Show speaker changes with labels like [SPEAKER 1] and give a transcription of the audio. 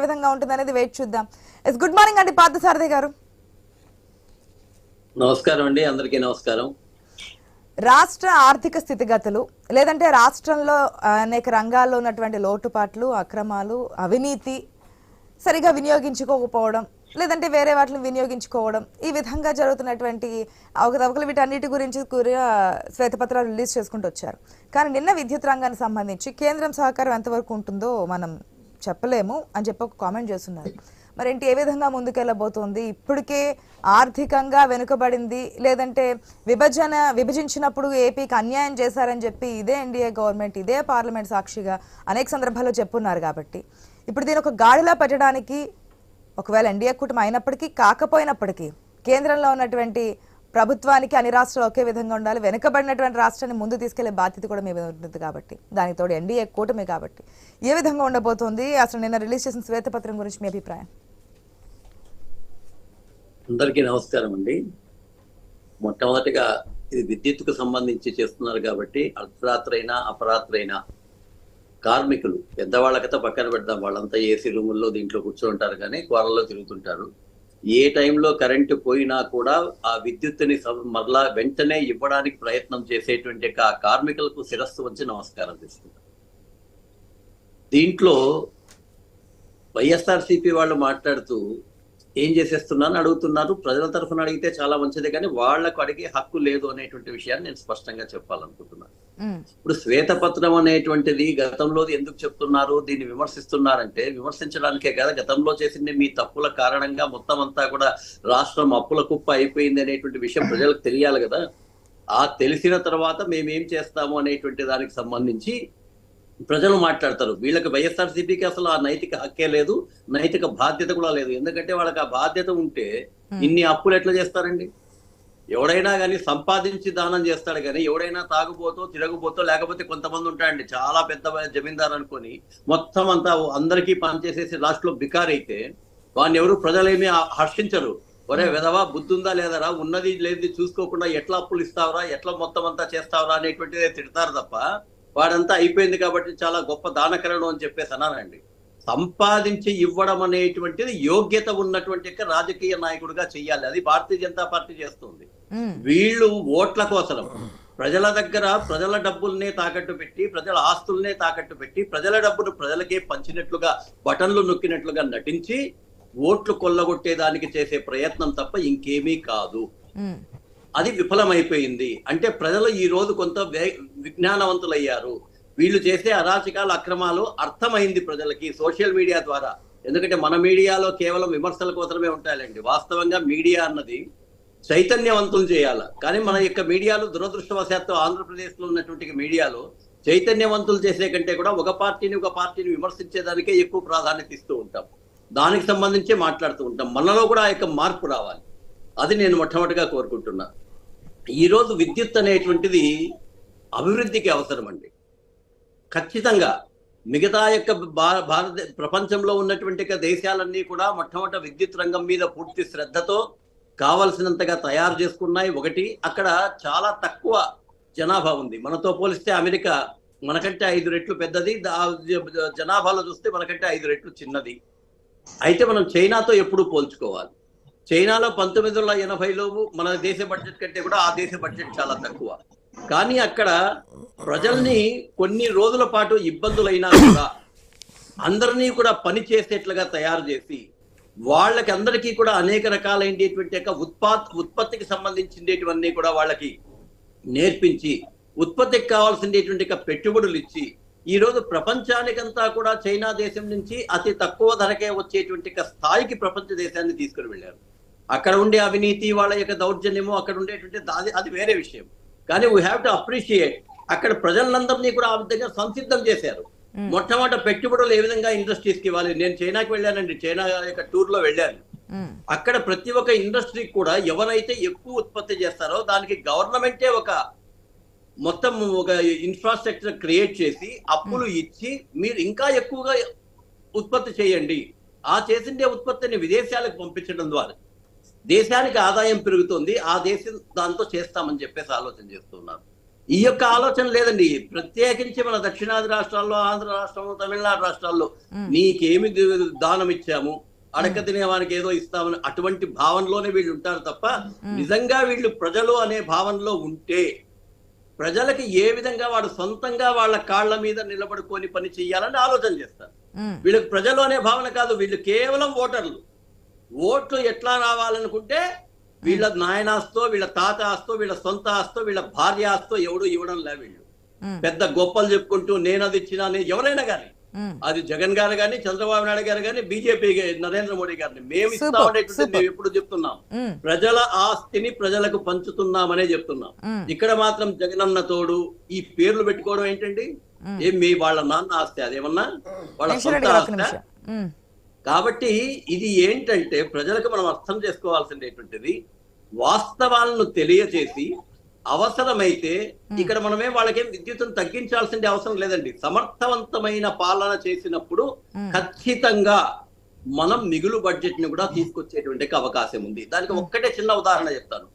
[SPEAKER 1] ఏ విధంగా ఉంటుంది అనేది వెయిట్ చూద్దాం. ఎస్ గుడ్ మార్నింగ్ అండి పార్థసారథి గారు.
[SPEAKER 2] నమస్కారం అండి అందరికీ నమస్కారం.
[SPEAKER 1] రాష్ట్ర ఆర్థిక స్థితిగతులు లేదంటే రాష్ట్రంలో అనేక రంగాల్లో ఉన్నటువంటి లోటుపాట్లు అక్రమాలు అవినీతి సరిగా వినియోగించుకోకపోవడం లేదంటే వేరే వాటిని వినియోగించుకోవడం ఈ విధంగా జరుగుతున్నటువంటి అవకతవకలు వీటన్నిటి గురించి కూడా శ్వేతపత్రాలు రిలీజ్ చేసుకుంటూ వచ్చారు. కానీ నిన్న విద్యుత్ రంగానికి సంబంధించి కేంద్రం సహకారం ఎంతవరకు ఉంటుందో మనం చెప్పలేము అని చెప్పి ఒక కామెంట్ చేస్తున్నారు. మరి ఏ విధంగా ముందుకెళ్ళబోతోంది? ఇప్పటికే ఆర్థికంగా వెనుకబడింది లేదంటే విభజన విభజించినప్పుడు ఏపీకి అన్యాయం చేశారని చెప్పి ఇదే ఎన్డీఏ గవర్నమెంట్ ఇదే పార్లమెంట్ సాక్షిగా అనేక సందర్భాల్లో చెప్పున్నారు కాబట్టి. ఇప్పుడు దీని ఒక గాడిలా పెట్టడానికి ఒకవేళ ఎన్డీఏ కూటమి అయినప్పటికీ కాకపోయినప్పటికీ కేంద్రంలో ఉన్నటువంటి ప్రభుత్వానికి అన్ని రాష్ట్రాలు ఒకే విధంగా ఉండాలి. వెనుకబడినటువంటి రాష్ట్రాన్ని ముందు తీసుకెళ్ళే బాధ్యత కూడా మీ మీద ఉంటుంది కాబట్టి. దానికి తోడు ఎన్డీఏ కూటమి కాబట్టి. ఏ విధంగా ఉండబోతోంది? అసలు నిన్న రిలీజ్ చేసిన శ్వేతపత్రం గురించి మీ అభిప్రాయం?
[SPEAKER 2] అందరికీ నమస్కారం అండి. మొట్టమొదటిగా ఇది విద్యుత్కు సంబంధించి చేస్తున్నారు కాబట్టి అర్ధరాత్రైనా అపరాత్రైనా కార్మికులు పెద్దవాళ్ళకైతే పక్కన పెడదాం. వాళ్ళంతా ఏసీ రూముల్లో దీంట్లో కూర్చుంటారు కానీ కూరల్లో తిరుగుతుంటారు. ఏ టైంలో కరెంటు పోయినా కూడా ఆ విద్యుత్తుని మరలా వెంటనే ఇవ్వడానికి ప్రయత్నం చేసేటువంటి ఆ కార్మికులకు శిరస్సు వచ్చి నమస్కారం చేస్తున్నారు దీంట్లో వైఎస్ఆర్సీపీ వాళ్ళు మాట్లాడుతూ ఏం చేసేస్తున్నాను అడుగుతున్నారు. ప్రజల తరఫున అడిగితే చాలా మంచిదే కానీ వాళ్ళకు అడిగే హక్కు లేదు అనేటువంటి విషయాన్ని నేను స్పష్టంగా చెప్పాలనుకుంటున్నాను. ఇప్పుడు శ్వేతపత్రం అనేటువంటిది గతంలో ఎందుకు చెప్తున్నారు దీన్ని విమర్శిస్తున్నారంటే విమర్శించడానికే కదా. గతంలో చేసింది మీ తప్పుల కారణంగా మొత్తం అంతా కూడా రాష్ట్రం అప్పుల కుప్ప అయిపోయింది అనేటువంటి విషయం ప్రజలకు తెలియాలి కదా. ఆ తెలిసిన తర్వాత మేమేం చేస్తాము అనేటువంటి దానికి సంబంధించి ప్రజలు మాట్లాడతారు. వీళ్ళకి వైఎస్ఆర్సీపీకి అసలు ఆ నైతిక హక్కే లేదు నైతిక బాధ్యత కూడా లేదు. ఎందుకంటే వాళ్ళకి ఆ బాధ్యత ఉంటే ఇన్ని అప్పులు ఎట్లా చేస్తారండి? ఎవడైనా కానీ సంపాదించి దానం చేస్తాడు కానీ ఎవడైనా తాగుబోతో తిరగబోతో లేకపోతే కొంతమంది ఉంటాయండి చాలా పెద్ద జమీందారు అనుకొని మొత్తం అంతా అందరికీ పనిచేసేసి లాస్ట్లో బికార్ అయితే వాడిని ఎవరు ప్రజలేమీ హర్షించరు. ఒరే విధవా బుద్ధి ఉందా లేదరా? ఉన్నది లేదు చూసుకోకుండా ఎట్లా అప్పులు ఇస్తావరా? ఎట్లా మొత్తం అంతా చేస్తావరా? అనేటువంటిదే తిడతారు తప్ప వాడంతా అయిపోయింది కాబట్టి చాలా గొప్ప దానకరణం అని చెప్పేసి అన్నానండి సంపాదించి ఇవ్వడం అనేటువంటిది యోగ్యత ఉన్నటువంటి రాజకీయ నాయకుడిగా చెయ్యాలి. అది భారతీయ జనతా పార్టీ చేస్తుంది. వీళ్ళు ఓట్ల కోసం ప్రజల దగ్గర ప్రజల డబ్బుల్నే తాకట్టు పెట్టి ప్రజల ఆస్తుల్నే తాకట్టు పెట్టి ప్రజల డబ్బును ప్రజలకే పంచినట్లుగా బటన్లు నొక్కినట్లుగా నటించి ఓట్లు కొల్లగొట్టేదానికి చేసే ప్రయత్నం తప్ప ఇంకేమీ కాదు. అది విఫలమైపోయింది. అంటే ప్రజలు ఈ రోజు కొంత విజ్ఞానవంతులయ్యారు. వీళ్ళు చేసే అరాచకాలు అక్రమాలు అర్థమైంది ప్రజలకి సోషల్ మీడియా ద్వారా. ఎందుకంటే మన మీడియాలో కేవలం విమర్శల కోసమే ఉంటాయండి వాస్తవంగా మీడియా అన్నది చైతన్యవంతులు చేయాలి. కానీ మన యొక్క మీడియాలు దురదృష్టవశాత్తు ఆంధ్రప్రదేశ్లో ఉన్నటువంటి మీడియాలో చైతన్యవంతులు చేసే కంటే కూడా ఒక పార్టీని ఒక పార్టీని విమర్శించేదానికే ఎక్కువ ప్రాధాన్యత ఇస్తూ ఉంటాం. దానికి సంబంధించి మాట్లాడుతూ ఉంటాం. మనలో కూడా ఆ యొక్క మార్పు రావాలి. అది నేను మొట్టమొదటిగా కోరుకుంటున్నా. ఈరోజు విద్యుత్ అనేటువంటిది అభివృద్ధికి అవసరం అండి ఖచ్చితంగా మిగతా యొక్క భా- భారత ప్రపంచంలో ఉన్నటువంటి దేశాలన్నీ కూడా మొట్టమొదటి విద్యుత్ రంగం మీద పూర్తి శ్రద్ధతో కావలసినంతగా తయారు చేసుకున్నాయి. ఒకటి అక్కడ చాలా తక్కువ జనాభా ఉంది. మనతో పోలిస్తే అమెరికా మనకంటే ఐదు రెట్లు పెద్దది. జనాభాలో చూస్తే మనకంటే ఐదు రెట్లు చిన్నది. అయితే మనం చైనాతో ఎప్పుడు పోల్చుకోవాలి? చైనాలో పంతొమ్మిది వందల ఎనభైలో మన దేశ బడ్జెట్ కంటే కూడా ఆ దేశ బడ్జెట్ చాలా తక్కువ. కానీ అక్కడ ప్రజల్ని కొన్ని రోజుల పాటు ఇబ్బందులైనా కూడా అందరినీ కూడా పని చేసేట్లుగా తయారు చేసి వాళ్ళకి అందరికీ కూడా అనేక రకాలైనటువంటి యొక్క ఉత్పాద్ ఉత్పత్తికి సంబంధించినటువన్నీ కూడా వాళ్ళకి నేర్పించి ఉత్పత్తికి కావాల్సినటువంటి యొక్క పెట్టుబడులు ఇచ్చి ఈ రోజు ప్రపంచానికంతా కూడా చైనా దేశం నుంచి అతి తక్కువ ధరకే వచ్చేటువంటి స్థాయికి ప్రపంచ దేశాన్ని తీసుకుని వెళ్ళారు. అక్కడ ఉండే అవినీతి వాళ్ళ యొక్క దౌర్జన్యము అక్కడ ఉండేటువంటి అది వేరే విషయం. కానీ వీ హ్యావ్ టు అప్రిషియేట్ అక్కడ ప్రజలందరినీ కూడా ఆ విధంగా సంసిద్ధం చేశారు. మొట్టమొదట పెట్టుబడులు ఏ విధంగా ఇండస్ట్రీస్కి ఇవ్వాలి? నేను చైనాకి వెళ్ళానండి. చైనా యొక్క టూర్లో వెళ్ళాను.
[SPEAKER 1] ఉమ్,
[SPEAKER 2] అక్కడ ప్రతి ఒక్క ఇండస్ట్రీ కూడా ఎవరైతే ఎక్కువ ఉత్పత్తి చేస్తారో దానికి గవర్నమెంటే ఒక మొత్తం ఒక ఇన్ఫ్రాస్ట్రక్చర్ క్రియేట్ చేసి అప్పులు ఇచ్చి మీరు ఇంకా ఎక్కువగా ఉత్పత్తి చేయండి. ఆ చేసిండే ఉత్పత్తిని విదేశాలకు పంపించడం ద్వారా. దేశానికి ఆదాయం పెరుగుతుంది ఆ దేశం దాంతో చేస్తామని చెప్పేసి ఆలోచన చేస్తున్నారు. ఈ యొక్క ఆలోచన లేదండి. ప్రత్యేకించి మన దక్షిణాది రాష్ట్రాల్లో ఆంధ్ర రాష్ట్రంలో తమిళనాడు రాష్ట్రాల్లో నీకేమి దానం ఇచ్చాము అడక తినేవానికి ఏదో ఇస్తామని అటువంటి భావనలోనే వీళ్ళు ఉంటారు తప్ప నిజంగా వీళ్ళు ప్రజలు అనే భావనలో ఉంటే ప్రజలకి ఏ విధంగా వాడు సొంతంగా వాళ్ళ కాళ్ళ మీద నిలబడుకొని పని చేయాలని ఆలోచన చేస్తారు. వీళ్ళకి ప్రజలు అనే భావన కాదు. వీళ్ళు కేవలం ఓటర్లు. ఓట్లు ఎట్లా రావాలనుకుంటే వీళ్ళ నాయన ఆస్తో వీళ్ళ తాత ఆస్తో వీళ్ళ సొంత ఆస్తో వీళ్ళ భార్య ఆస్తో ఎవడు ఇవ్వడం లే వీళ్ళు. పెద్ద గొప్పలు చెప్పుకుంటూ నేను అది ఇచ్చినా నేను ఎవరైనా కానీ. అది జగన్ గారు కానీ చంద్రబాబు నాయుడు గారు కానీ బీజేపీ నరేంద్ర మోడీ గారిని మేము ఇస్తామనేటువంటి. మేము ఎప్పుడు చెప్తున్నాం. ప్రజల ఆస్తిని ప్రజలకు పంచుతున్నామనే చెప్తున్నాం. ఇక్కడ మాత్రం జగనన్న తోడు ఈ పేర్లు పెట్టుకోవడం ఏంటండి. ఏం మీ వాళ్ళ నాన్న ఆస్తి అదేమన్నా? వాళ్ళ సొంత ఆస్తి? కాబట్టి ఇది ఏంటంటే ప్రజలకు మనం అర్థం చేసుకోవాల్సినటువంటిది వాస్తవాలను తెలియచేసి అవసరమైతే ఇక్కడ మనమే వాళ్ళకేం విద్యుత్తును తగ్గించాల్సిన అవసరం లేదండి. సమర్థవంతమైన పాలన చేసినప్పుడు ఖచ్చితంగా మనం మిగులు బడ్జెట్ని కూడా తీసుకొచ్చేటువంటి అవకాశం ఉంది. దానికి ఒక్కటే చిన్న ఉదాహరణ చెప్తాను.